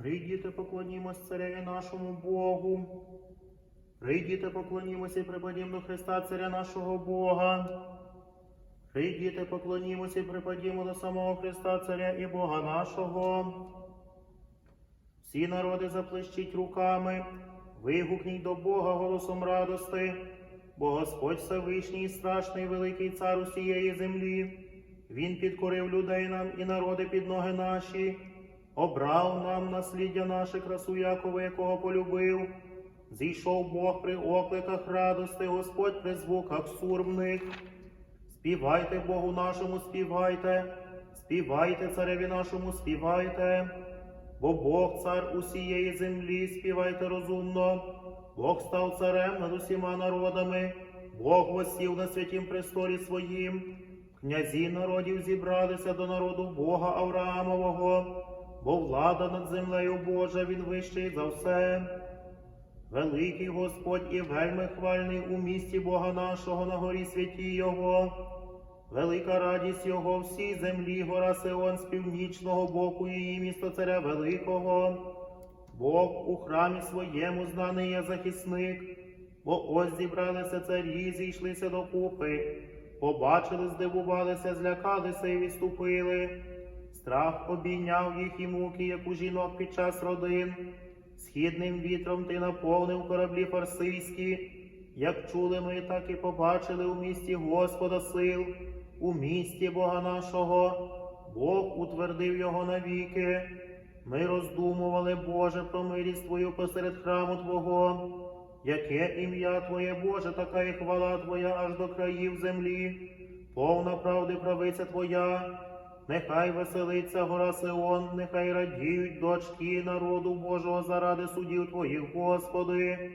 Прийдіте, поклонімось цареві нашому Богу. Прийдіте, поклонімося і припадім до Христа, царя нашого Бога. Прийдіте, поклонімося і припадімо до самого Христа, царя і Бога нашого. Всі народи заплещіть руками, вигукніть до Бога голосом радости, бо Господь Всевишній, страшний великий цар усієї землі. Він підкорив людей нам і народи під ноги наші, обрав нам насліддя наше красу Якова, якого полюбив. Зійшов Бог при окликах радости, Господь при звуках сурмних. Співайте Богу нашому, співайте, співайте цареві нашому, співайте, бо Бог цар усієї землі, співайте розумно, Бог став царем над усіма народами, Бог восів на святім престолі своїм. Князі народів зібралися до народу Бога Авраамового, бо влада над землею Божа він вищий за все. Великий Господь і вельми хвальний у місті Бога нашого на горі святі Його. Велика радість Його всій землі, гора Сеон з північного боку її місто царя Великого. Бог у храмі своєму знаний є захисник, бо ось зібралися царі, зійшлися до купи, побачили, здивувалися, злякалися і відступили. Страх обійняв їх і муки, як у жінок під час родин. Східним вітром ти наповнив кораблі фарсийські, як чули ми, так і побачили у місті Господа сил, у місті Бога нашого, Бог утвердив його навіки. Ми роздумували, Боже, про милість Твою посеред храму Твого. Яке ім'я Твоє, Боже, така і хвала Твоя аж до країв землі, повна правди правиця Твоя. Нехай веселиться гора Сеон, нехай радіють дочки народу Божого заради судів Твоїх, Господи.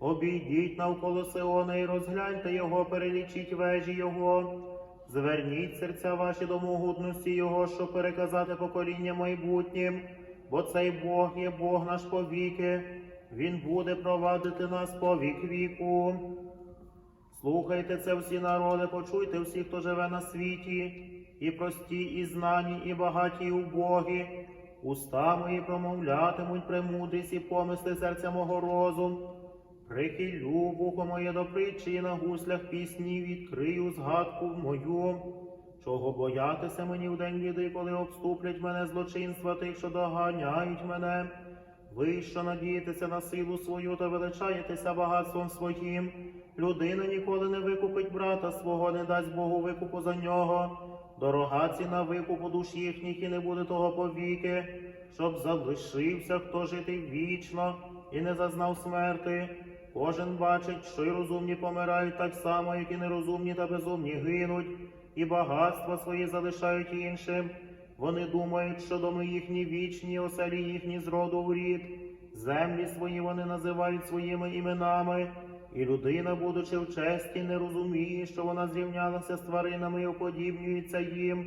Обійдіть навколо Сеона і розгляньте його, перелічіть вежі Його. Зверніть серця ваші до могутності Його, щоб переказати покоління майбутнім, бо цей Бог є Бог наш повіки, Він буде провадити нас по вік віку. Слухайте це всі народи, почуйте всі, хто живе на світі, і прості, і знані, і багаті, і убогі. Уста мої промовлятимуть премудрість і помисли серця мого розум. Прихилю вухо моє до притчі на гуслях пісні відкрию згадку мою. Чого боятися мені в день біди, коли обступлять мене злочинства тих, що доганяють мене. Ви, що надієтеся на силу свою та величаєтеся багатством своїм, людина ніколи не викупить брата свого, не дасть Богу викупу за нього. Дорога ціна викупу душ їхніх і не буде того повіки, щоб залишився, хто жити вічно і не зазнав смерти. Кожен бачить, що й розумні помирають так само, як і нерозумні та безумні гинуть, і багатства свої залишають іншим. Вони думають, що доми їхні вічні, оселі їхні з роду в рід. Землі свої вони називають своїми іменами, і людина, будучи в честі, не розуміє, що вона зрівнялася з тваринами і уподібнюється їм.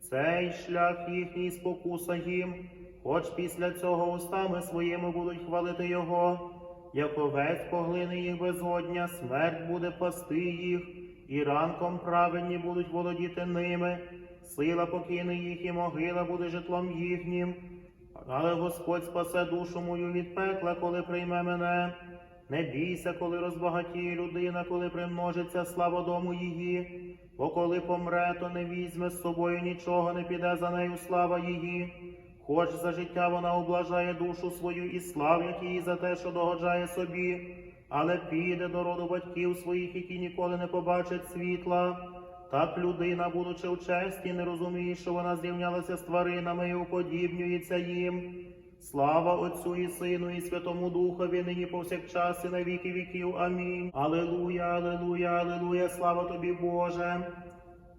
Цей шлях їхній спокуса їм, хоч після цього устами своїми будуть хвалити його. Як овець поглине їх безодня, смерть буде пасти їх, і ранком праведні будуть володіти ними. Сила покине їх, і могила буде житлом їхнім. Але Господь спасе душу мою від пекла, коли прийме мене. Не бійся, коли розбагатіє людина, коли примножиться слава дому її. Бо коли помре, то не візьме з собою нічого, не піде за нею слава її. Хоч за життя вона облажає душу свою і славлять її за те, що догоджає собі, але піде до роду батьків своїх, які ніколи не побачать світла. Так людина, будучи в честі, не розуміє, що вона зрівнялася з тваринами і уподібнюється їм. Слава Отцю і Сину, і Святому Духові, нині повсякчас, і на віки віків. Амінь. Алелуя, алелуя, алелуя, слава тобі, Боже.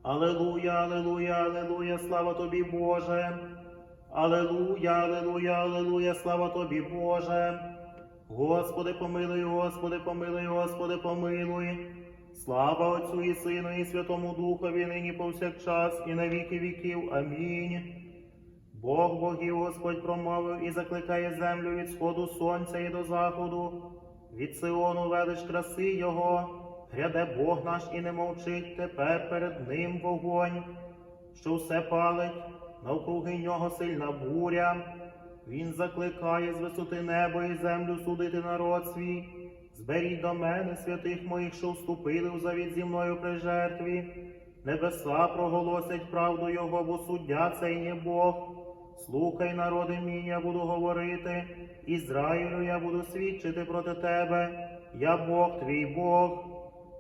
Алелуя, алелуя, алелуя, слава тобі, Боже. Алелуя, алелуя, алелуя, слава тобі, Боже. Господи, помилуй, Господи, помилуй, Господи, помилуй. Слава Отцю і Сину, і Святому Духові, нині повсякчас, і на віки віків. Амінь. Бог богів Господь промовив і закликає землю від сходу сонця і до заходу, від Сиону велич краси Його, гряде Бог наш і не мовчить, тепер перед ним вогонь, що все палить, навкруги нього сильна буря. Він закликає з висоти неба і землю судити народ свій. Зберіть до мене святих моїх, що вступили в завіт зі мною при жертві. Небеса проголосять правду Його, бо суддя цей є Бог. Слухай, народи мій, я буду говорити, Ізраїлю, я буду свідчити проти тебе. Я Бог твій Бог.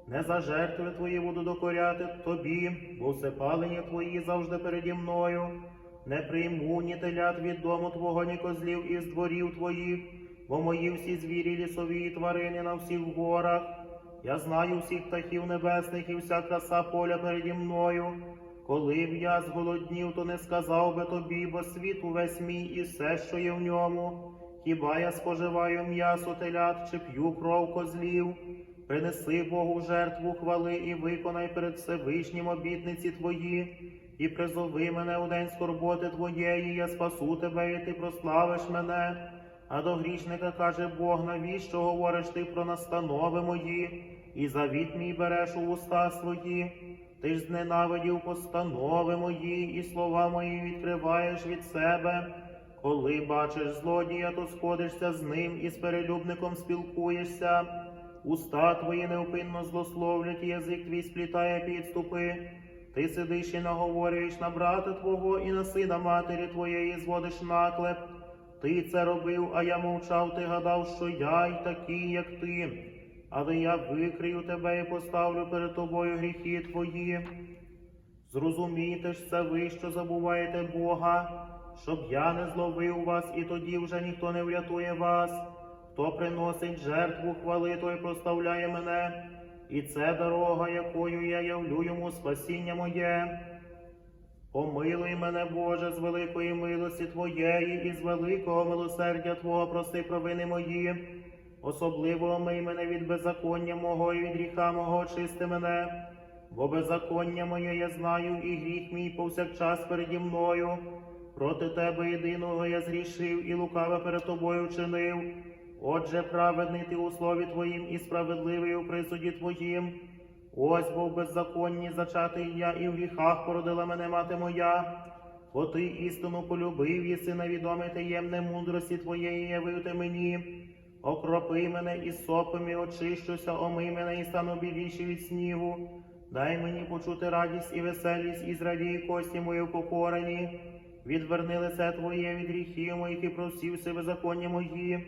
Не за жертви твої буду докоряти тобі, бо всепалення твої завжди переді мною. Не прийму ні телят від дому твого, ні козлів із дворів твоїх, бо мої всі звірі лісові і тварини на всіх горах. Я знаю всіх птахів небесних і вся краса поля переді мною. Коли б я зголоднів, то не сказав би тобі, бо світ увесь мій і все, що є в ньому. Хіба я споживаю м'ясо телят чи п'ю кров козлів? Принеси Богу жертву хвали і виконай перед Всевишнім обітниці твої, і призови мене у день скорботи твоєї, я спасу тебе, і ти прославиш мене. А до грішника каже Бог, навіщо говориш ти про настанови мої, і завіт мій береш у уста свої. Ти ж зненавидів постанови мої, і слова мої відкриваєш від себе. Коли бачиш злодія, то сходишся з ним і з перелюбником спілкуєшся. Уста твої невпинно злословлять, язик твій сплітає підступи. Ти сидиш і наговорюєш на брата твого, і на сина матері твоєї зводиш наклеп. Ти це робив, а я мовчав, ти гадав, що я й такий, як ти. Але я викрию тебе і поставлю перед тобою гріхи твої. Зрозумійте ж це ви, що забуваєте Бога, щоб я не зловив вас, і тоді вже ніхто не врятує вас. Хто приносить жертву хвали, той проставляє мене, і це дорога, якою я явлю йому спасіння моє. Помилуй мене, Боже, з великої милості Твоєї і з великого милосердя Твого прости провини мої. Особливо омий мене від беззаконня мого і від гріха мого очисти мене, бо беззаконня моє я знаю, і гріх мій повсякчас переді мною. Проти тебе єдиного я зрішив і лукаве перед тобою вчинив. Отже, праведний ти у слові Твоїм і справедливий у присуді Твоїм. Ось бо беззаконні зачатий я, і в гріхах породила мене мати моя. Бо ти істину полюбив, єси невідоме таємне мудрості Твоєї явив ти мені. Окропи мене і сопом, і очищуся, омий мене і стану біліші від снігу. Дай мені почути радість і веселість, і зрадій кості мої покорені. Відверни лице Твоє від гріхів моїх і просівся беззаконня мої.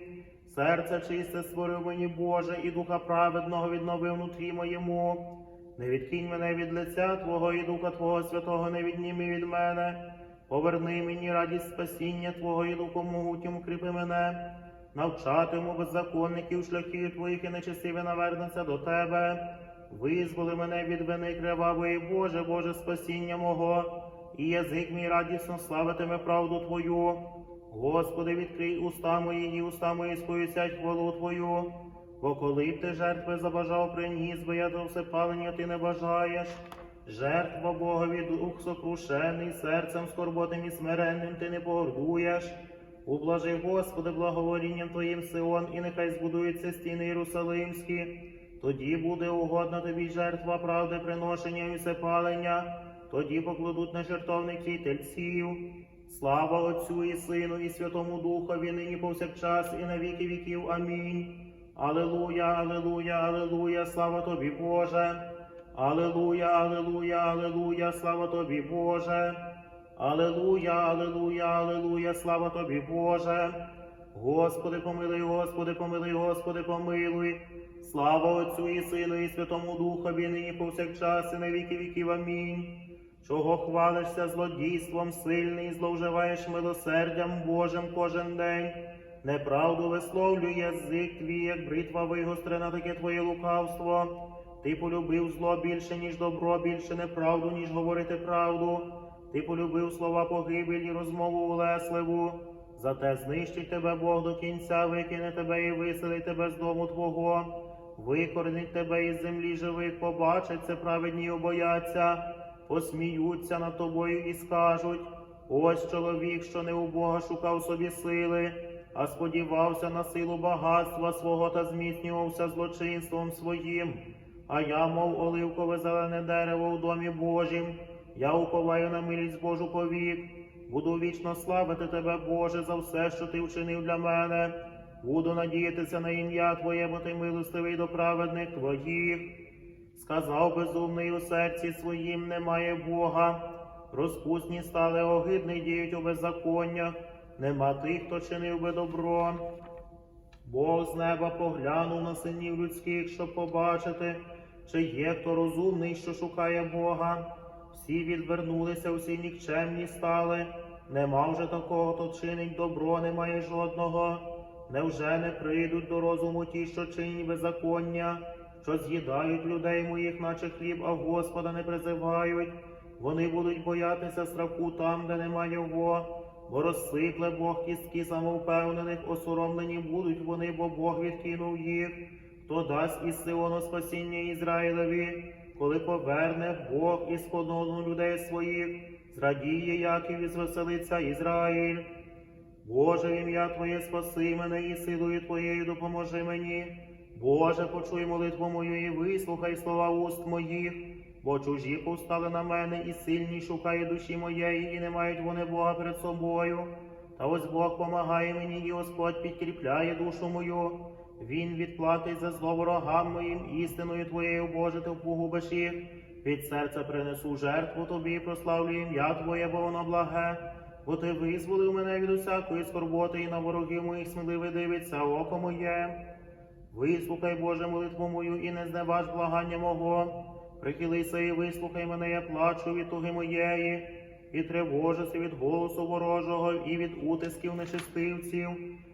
Серце чисте створив мені Боже, і духа праведного відновив внутрі моєму. Не відкинь мене від лиця Твого і Духа Твого Святого не відніми від мене. Поверни мені радість спасіння Твого і Духом могутнім укріпи мене. Навчатиму беззаконників шляхів Твоїх і нечестиве навернеться до Тебе. Визволи мене від вини кривавої, Боже, Боже, спасіння мого, і язик мій радісно славитиме правду Твою. Господи, відкрий уста мої, і уста мої сповісять хвалу Твою. Бо коли б ти жертви забажав приніс, бо я до всепалення ти не бажаєш. Жертва Богові дух сокрушений, серцем скорботним і смиренним ти не погордуєш. Ублажи, Господи, благоволінням Твоїм Сион, і нехай збудуються стіни Єрусалимські. Тоді буде угодна тобі жертва правди, приношення і всепалення, тоді покладуть на жертовники тельців. Слава Отцю і Сину, і Святому Духові, нині повсякчас, і на віки віків. Амінь. Алелуя, алелуя, алелуя, слава тобі, Боже. Алелуя, алелуя, алелуя, слава тобі, Боже. Алелуя, алелуя, алелуя, слава тобі, Боже. Господи, помилуй, Господи, помилуй, Господи, помилуй. Слава Отцю і Сину, і Святому Духові, нині повсякчас, і на віки віків. Амінь. Чого хвалишся злодійством сильний, зловживаєш милосердям Божим кожен день. Неправду висловлює язик твій, як бритва вигострена, таке твоє лукавство. Ти полюбив зло більше, ніж добро, більше неправду, ніж говорити правду. Ти полюбив слова погибелі, розмову улесливу. Зате знищить тебе Бог до кінця, викине тебе і виселить тебе з дому твого. Викоренить тебе із землі живих, побачать це праведні обояться, посміються над тобою і скажуть: ось чоловік, що не у Бога шукав собі сили, а сподівався на силу багатства свого та зміцнювався злочинством своїм. А я, мов оливкове зелене дерево у домі Божім, я уповаю на милість Божу повік. Буду вічно славити Тебе, Боже, за все, що Ти вчинив для мене. Буду надіятися на ім'я Твоє, бо Ти милостивий до праведних Твоїх. Сказав безумний у серці своїм немає Бога. Розпусні стали огидні діють у беззаконнях. Нема тих, хто чинив би добро. Бог з неба поглянув на синів людських, щоб побачити, чи є хто розумний, що шукає Бога. Всі відвернулися, всі нікчемні стали. Нема вже такого, хто чинить добро, немає жодного. Невже не прийдуть до розуму ті, що чинять беззаконня, що з'їдають людей моїх, наче хліб, а Господа не призивають? Вони будуть боятися страху там, де нема його, бо розсипле Бог кістки самовпевнених, осоромлені будуть вони, бо Бог відкинув їх. Хто дасть із Сиону спасіння Ізраїлеві, коли поверне Бог із подону людей своїх, зрадіє Яків і звеселиться Ізраїль. Боже, ім'я Твоє спаси мене і силою Твоєю допоможи мені. Боже, почуй молитву мою і вислухай слова уст моїх, бо чужі повстали на мене і сильні шукає душі моєї, і не мають вони Бога перед собою. Та ось Бог помагає мені, і Господь підкріпляє душу мою. Він відплатить за зло ворогам моїм істиною Твоєю, Боже, ти впогубиш їх. Від серця принесу жертву Тобі, прославлю ім'я Твоє, бо воно благе. Бо ти визволив мене від усякої скорботи, і на ворогів моїх сміливе дивиться око моє. Вислухай, Боже, молитву мою, і не зневаж благання мого. Прихилися і вислухай мене, я плачу від туги моєї, і тривожуся від голосу ворожого, і від утисків нечистивців,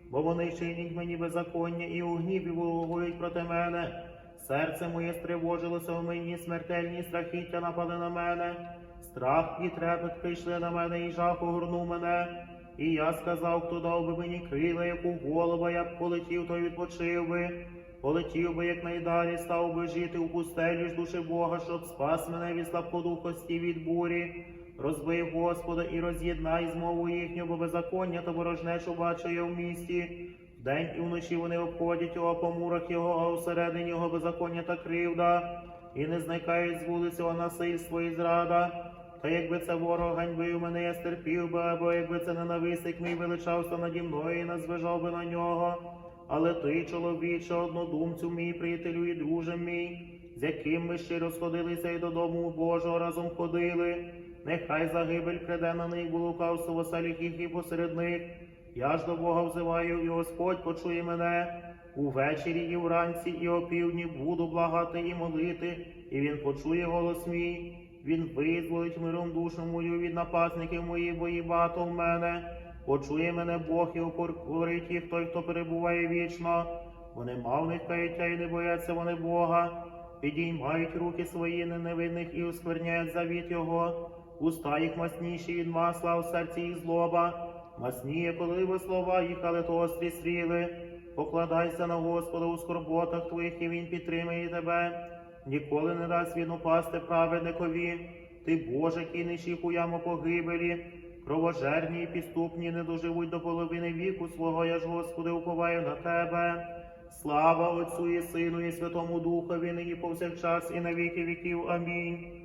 бо вони чинять мені беззаконня і у гніві ворогують проти мене. Серце моє стривожилося в мені, смертельні страхіття напали на мене. Страх і трепет прийшли на мене, і жах огорнув мене. І я сказав, хто дав би мені крила, яку голову я б полетів, то відпочив би. Полетів би якнайдалі, став би жити у пустелі ж душі Бога, щоб спас мене від слабкодухості від бурі. Розбив Господа і роз'єднай змову їхню, бо беззаконня та ворожнечу бачу я в місті. Вдень і вночі вони обходять його по мурах його, а усередині його беззаконня та кривда, і не зникають з вулиці о насильство і зрада. Та якби це ворог ганьбив мене, я стерпів би, або якби це ненависник мій величався наді мною, і не зважав би на нього. Але ти, чоловіче, однодумцю мій, приятелю і друже мій, з яким ми ще розходилися і додому Божого разом ходили. Нехай загибель приде на них, бо лукавство їх і посеред них. Я ж до Бога взиваю, і Господь почує мене. Увечері і вранці, і опівдні буду благати і молити, і Він почує голос мій. Він визволить миром душу мою від напасників моїх, бо багато в мене. Почує мене Бог і укорить їх той, хто перебуває вічно. Вони мав них каяття і не бояться вони Бога. Підіймають руки свої на невинних і оскверняють завіт Його. Уста їх масніші від масла, в серці їх злоба. Масніє, коли ви слова їх, але то острі стріли. Покладайся на Господа у скорботах твоїх, і Він підтримає тебе. Ніколи не дасть він упасти праведникові. Ти, Боже, кинеш їх у яму погибелі. Кровожерні і підступні не доживуть до половини віку свого, я ж, Господи, уповаю на тебе. Слава Отцю і Сину, і Святому Духові, нині повсякчас, і на віки віків. Амінь.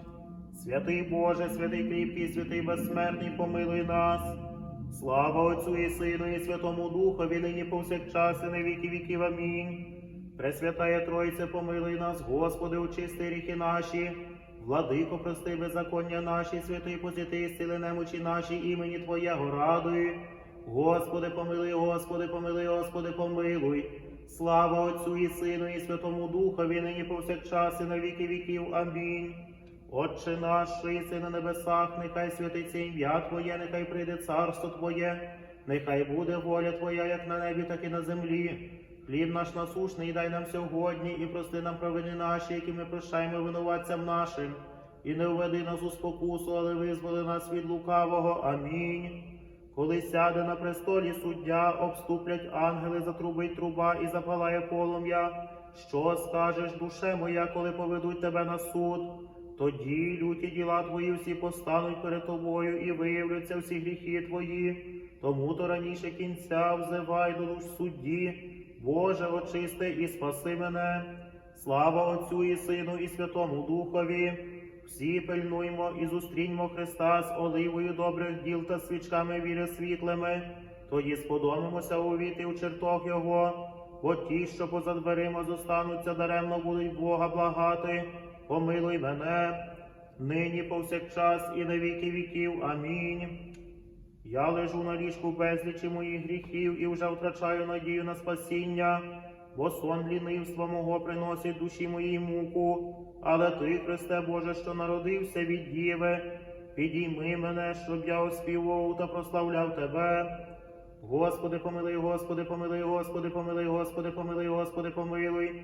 Святий Боже, святий кріпкий, святий безсмертний, помилуй нас. Слава Отцю і Сину, і Святому Духові, нині повсякчас, і на віки віків. Амінь. Пресвятая Тройце, помилуй нас, Господи, очисти ріхи наші. Владико, прости беззаконня наші, святий посвяти, сили немочі наші, імені Твоєго радуй. Господи, помилуй, Господи, помилуй, Господи, помилуй. Слава Отцю і Сину, і Святому Духові, нині повсякчас, і на віки віків. Амінь. Отче наш, що на небесах, нехай святиться ім'я Твоє, нехай прийде царство Твоє, нехай буде воля Твоя, як на небі, так і на землі. Хліб наш насушний дай нам сьогодні, і прости нам провини наші, які ми прощаємо винуватцям нашим. І не введи нас у спокусу, але визволи нас від лукавого. Амінь. Коли сяде на престолі суддя, обступлять ангели, затрубить труба і запалає полум'я. Що скажеш, душе моя, коли поведуть тебе на суд? Тоді люті діла твої всі постануть перед тобою і виявляться всі гріхи твої. Тому то раніше кінця взивай до душ судді, Боже, очисти і спаси мене. Слава Отцю і Сину, і Святому Духові. Всі пильнуймо і зустріньмо Христа з оливою добрих діл та свічками віри світлими. Тоді сподобимося увійти у чертог Його, бо ті, що поза дверима зостануться, даремно будуть Бога благати. Помилуй мене, нині повсякчас і на віки віків. Амінь. Я лежу на ліжку безлічі моїх гріхів і вже втрачаю надію на спасіння, бо сон лінивства мого приносить душі моїй муку. Але ти, Христе Боже, що народився від Діви, підійми мене, щоб я оспівував та прославляв Тебе. Господи, помилуй, Господи, помилуй, Господи, помилуй, Господи, помилуй, Господи, помилуй.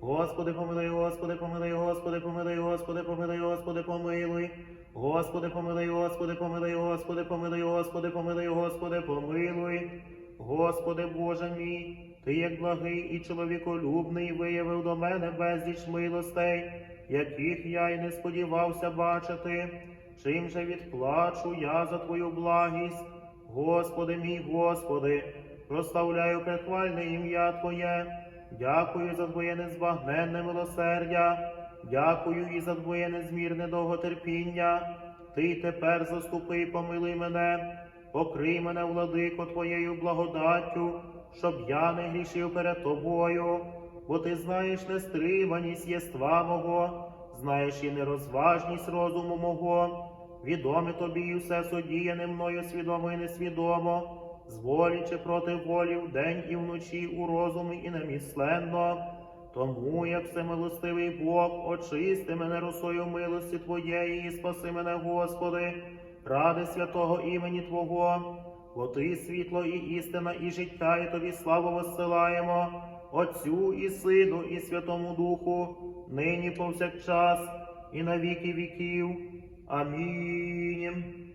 Господи, помилуй, Господи, помилуй, Господи, помилуй, Господи, помилуй, Господи, помилуй. Господи, помилуй, Господи, помилуй, Господи, помилуй, Господи, помилуй, Господи, помилуй. Господи Боже мій, Ти як благий і чоловіколюбний виявив до мене безліч милостей, яких я й не сподівався бачити. Чим же відплачу я за Твою благість? Господи мій, Господи, прославляю прихвальне ім'я Твоє. Дякую за Твоє незбагненне милосердя, дякую і за Твоє незмірне довготерпіння. Ти тепер заступи і помилуй мене, покрий мене, владико, Твоєю благодаттю, щоб я не грішив перед Тобою, бо Ти знаєш нестриманість єства мого, знаєш і нерозважність розуму мого. Відоме тобі і все содіяне мною свідомо і несвідомо, з проти волі, вдень і вночі у розумі і немісленно. Тому, як всемилостивий Бог, очисти мене росою милості Твоєї і спаси мене, Господи, ради святого імені Твого, бо Ти світло і істина, і життя, і Тобі славу воссилаємо, Отцю і Сину, і Святому Духу, нині повсякчас, і на віки віків. Амінь.